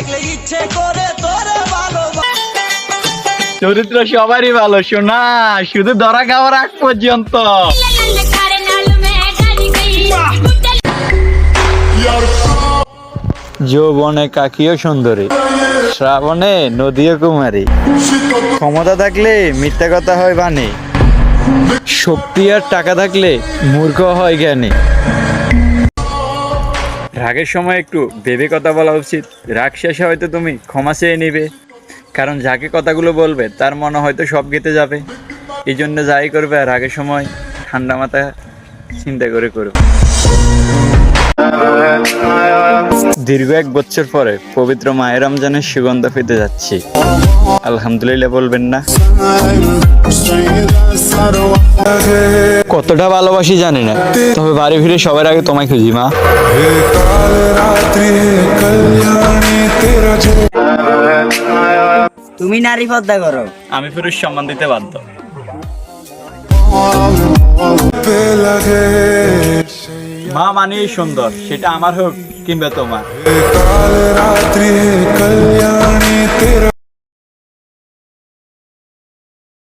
দেখলে ইচ্ছে করে তোরে ভালো চরিত্র সবারই ভালো শোনা শুধু ধরা খাওয়ার আগ পর্যন্ত। যৌবনে কাকিও সুন্দরী শ্রাবণে নদীও কুমারী। ক্ষমতা থাকলে মিথ্যা কথা হয় বাণী শক্তি আর টাকা থাকলে মূর্খ হয় জ্ঞানী। রাগের সময় একটু ভেবে কথা বলা উচিত। রাগ শেষে হয়তো তুমি ক্ষমা চেয়ে নিবে। কারণ যাকে কথাগুলো বলবে, তার মনে হয়তো সব গেতে যাবে। এই জন্য যাই করবে আর রাগের সময় ঠান্ডা মাথা চিন্তা করে করবে। দীর্ঘ এক বছর পরে পবিত্র মায়ের রমজানের সুগন্ধ পেতে যাচ্ছি। আলহামদুলিল্লাহ বলবেন না। কতটা ভালোবাসি জানি না। তবে বাড়ি ফিরে সবার আগে তোমায় খুঁজি মা। তুমি নারী পদ্মা করো। আমি পুরুষ সম্মান দিতে বাধ্য। মা মানে সুন্দর সেটা আমার হোক কিংবা তোমার।